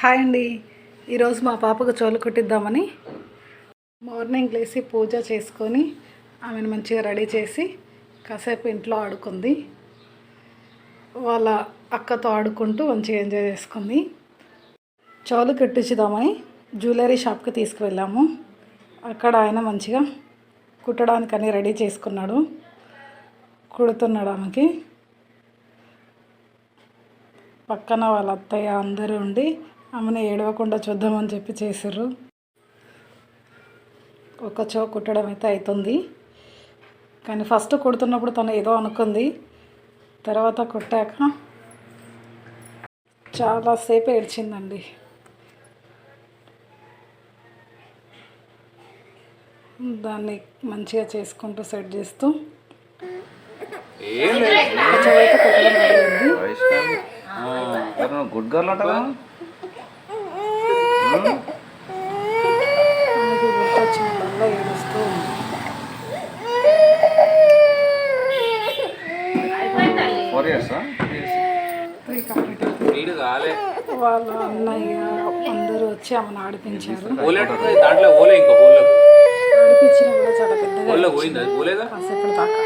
Hi అండి. ఈరోజు మా పాపకు చోలు కుట్టిద్దామని మార్నింగ్ లేచి పూజ చేసుకొని ఆమెను మంచిగా రెడీ చేసి కాసేపు ఇంట్లో ఆడుకుంది. వాళ్ళ అక్కతో ఆడుకుంటూ మంచిగా ఎంజాయ్ చేసుకుంది. చోలు కుట్టించుదామని జ్యువెలరీ షాప్కి తీసుకువెళ్ళాము. అక్కడ ఆయన మంచిగా కుట్టడానికి రెడీ చేసుకున్నాడు. కుడుతున్నాడు ఆమెకి. పక్కన వాళ్ళ అత్తయ్య అందరూ ఉండి ఆమెను ఏడవకుండా చూద్దామని చెప్పి చేశారు ఒక చో కుట్టడం అయితే అవుతుంది కానీ ఫస్ట్ కుడుతున్నప్పుడు తను ఏదో అనుకుంది. తర్వాత కుట్టాక చాలాసేపు ఏడ్చిందండి. దాన్ని మంచిగా చేసుకుంటూ సెట్ చేస్తూ ఏం లేదు. ఒక చెవి అయితే కుట్టడం అయింది వైష్ణవి ఆ, మరి నువ్వు గుడ్ గర్ల్ అంటావా ఆమెకి గుర్తొచ్చినప్పుడల్లా ఏడుస్తూ ఉంది ఫోర్ ఇయర్స్ త్రీ కంప్లీట్ అయిపోయింది వీడు కాలే వాళ్ళ అన్నయ్య అందరూ వచ్చి ఆమెను ఆడిపించారు. దాంట్లో ఓలే ఇంకా ఓలే ఆడిపించిన కూడా చాలా పెద్దగా ఓలే పోయింది? అది పోలేదా? కాసేపటి దాకా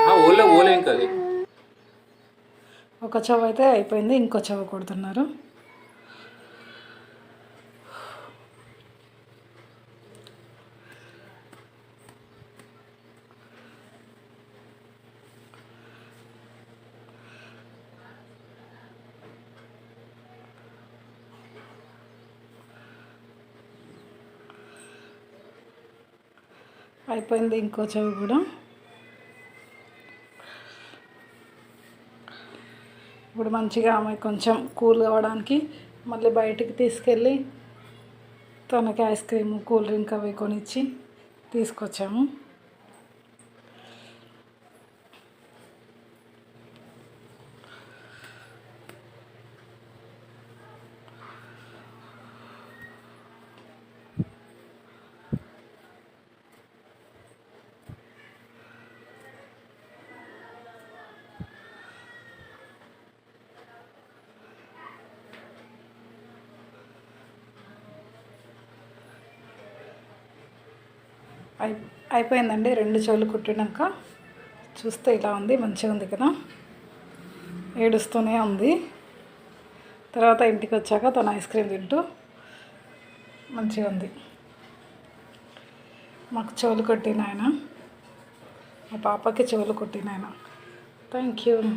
ఆహా, ఓలే ఓలే ఇంకా అది ఒక చెవ అయితే అయిపోయింది ఇంకో చెవ కొడుతున్నారు. అయిపోయింది ఇంకో చెవి కూడా. ఇప్పుడు మంచిగా ఆమె కొంచెం కూల్ కావడానికి మళ్ళీ బయటికి తీసుకెళ్ళి తనకి ఐస్ క్రీమ్ కూల్ డ్రింక్ అవి కొనిచ్చి తీసుకొచ్చాము. అయి అయిపోయిందండి. రెండు చెవులు కుట్టినాక చూస్తే ఇలా ఉంది మంచిగా ఉంది కదా. ఏడుస్తూనే ఉంది. తర్వాత ఇంటికి వచ్చాక తను ఐస్ క్రీమ్ తింటూ మంచిగా ఉంది. మాకు చెవులు కొట్టిన ఆయన. మా పాపకి చెవులు కొట్టిన ఆయన. Thank you.